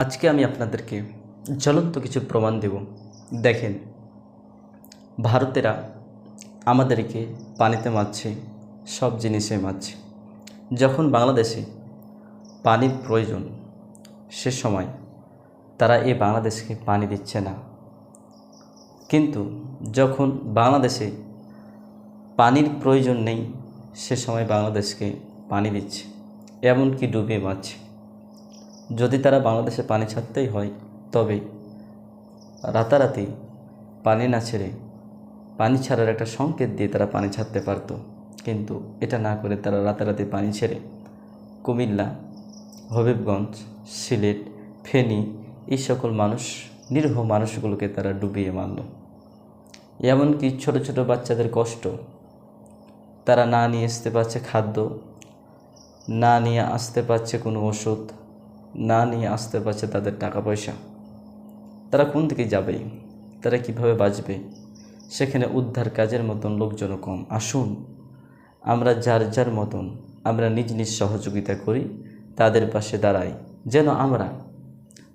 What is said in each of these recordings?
আজকে আমি আপনাদেরকে জ্বলন্ত কিছু প্রমাণ দেব। দেখেন, ভারতেরা আমাদেরকে পানিতে মারছে, সব জিনিসে মারছে। যখন বাংলাদেশে পানির প্রয়োজন, সে সময় তারা এই বাংলাদেশকে পানি দিচ্ছে না। কিন্তু যখন বাংলাদেশে পানির প্রয়োজন নেই, সে সময় বাংলাদেশকে পানি দিচ্ছে, এমনকি ডুবিয়ে মারছে। যদি তারা বাংলাদেশে পানি ছাড়তেই হয়, তবে রাতারাতি পানি না ছেড়ে পানি ছাড়ার একটা সংকেত দিয়ে তারা পানি ছাড়তে পারতো। কিন্তু এটা না করে তারা রাতারাতি পানি ছেড়ে কুমিল্লা, হবিবগঞ্জ, সিলেট, ফেনী এই সকল মানুষ, নিরীহ মানুষগুলোকে তারা ডুবিয়ে মারল। এমনকি ছোট ছোট বাচ্চাদের কষ্ট তারা না নিয়ে আসতে পারছে খাদ্য, না নিয়ে আসতে পারছে কোনো ওষুধ না নিয়ে আসতে পারছে তাদের টাকা পয়সা তারা কোন দিকে যাবে? তারা কীভাবে বাঁচবে? সেখানে উদ্ধার কাজের মতন লোকজনও কম। আসুন, আমরা যার যার মতন আমরা নিজ নিজ সহযোগিতা করি, তাদের পাশে দাঁড়াই। যেন আমরা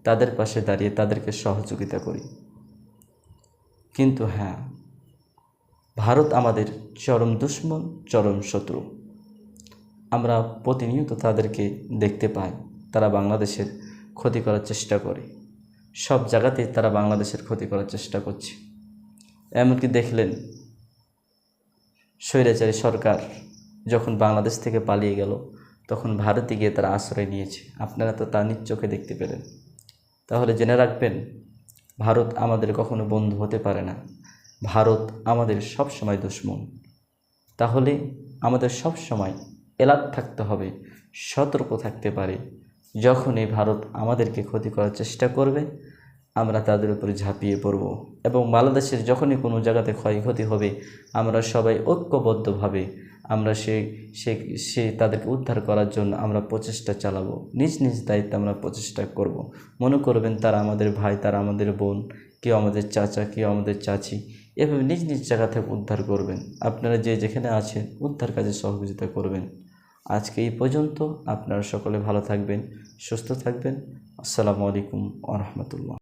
তাদের পাশে দাঁড়িয়ে তাদেরকে সহযোগিতা করি। কিন্তু হ্যাঁ ভারত আমাদের চরম দুশ্মন, চরম শত্রু। আমরা প্রতিনিয়ত তাদেরকে দেখতে পাই। তারা বাংলাদেশের ক্ষতি করার চেষ্টা করে। সব জায়গাতে তারা বাংলাদেশের ক্ষতি করার চেষ্টা করছে। এমনকি দেখলেন, স্বৈরাচারী সরকার যখন বাংলাদেশ থেকে পালিয়ে গেল, তখন ভারতে গিয়ে তারা আশ্রয় নিয়েছে। আপনারা তো তা নিজ চোখে দেখতে পেলেন। তাহলে জেনে রাখবেন, ভারত আমাদের কখনো বন্ধু হতে পারে না। ভারত আমাদের সব সময় দুশ্মন। তাহলে আমাদের সব সময় এলার্ট থাকতে হবে, সতর্ক থাকতে পারে। যখন এই ভারত আমাদেরকে ক্ষতি করার চেষ্টা করবে, আমরা তাদের উপরে ঝাঁপিয়ে পড়ব এবং বাংলাদেশের যখনই কোনো জায়গাতে ক্ষয়ক্ষতি হবে, আমরা সবাই ঐক্যবদ্ধভাবে আমরা সে সে সে তাদেরকে উদ্ধার করার জন্য আমরা প্রচেষ্টা চালাবো। নিজ নিজ দায়িত্বে আমরা প্রচেষ্টা করব। মনে করবেন তারা আমাদের ভাই, তারা আমাদের বোন, কেউ আমাদের চাচা, কেউ আমাদের চাচি, এভাবে নিজ নিজ জায়গা থেকে উদ্ধার করবেন। আপনারা যে যেখানে আছেন, উদ্ধার কাজে সহযোগিতা করবেন। আজকে এই পর্যন্ত। আপনারা সকলে ভালো থাকবেন সুস্থ থাকবেন। আসসালামু আলাইকুম আ রহমতুল্লাহ।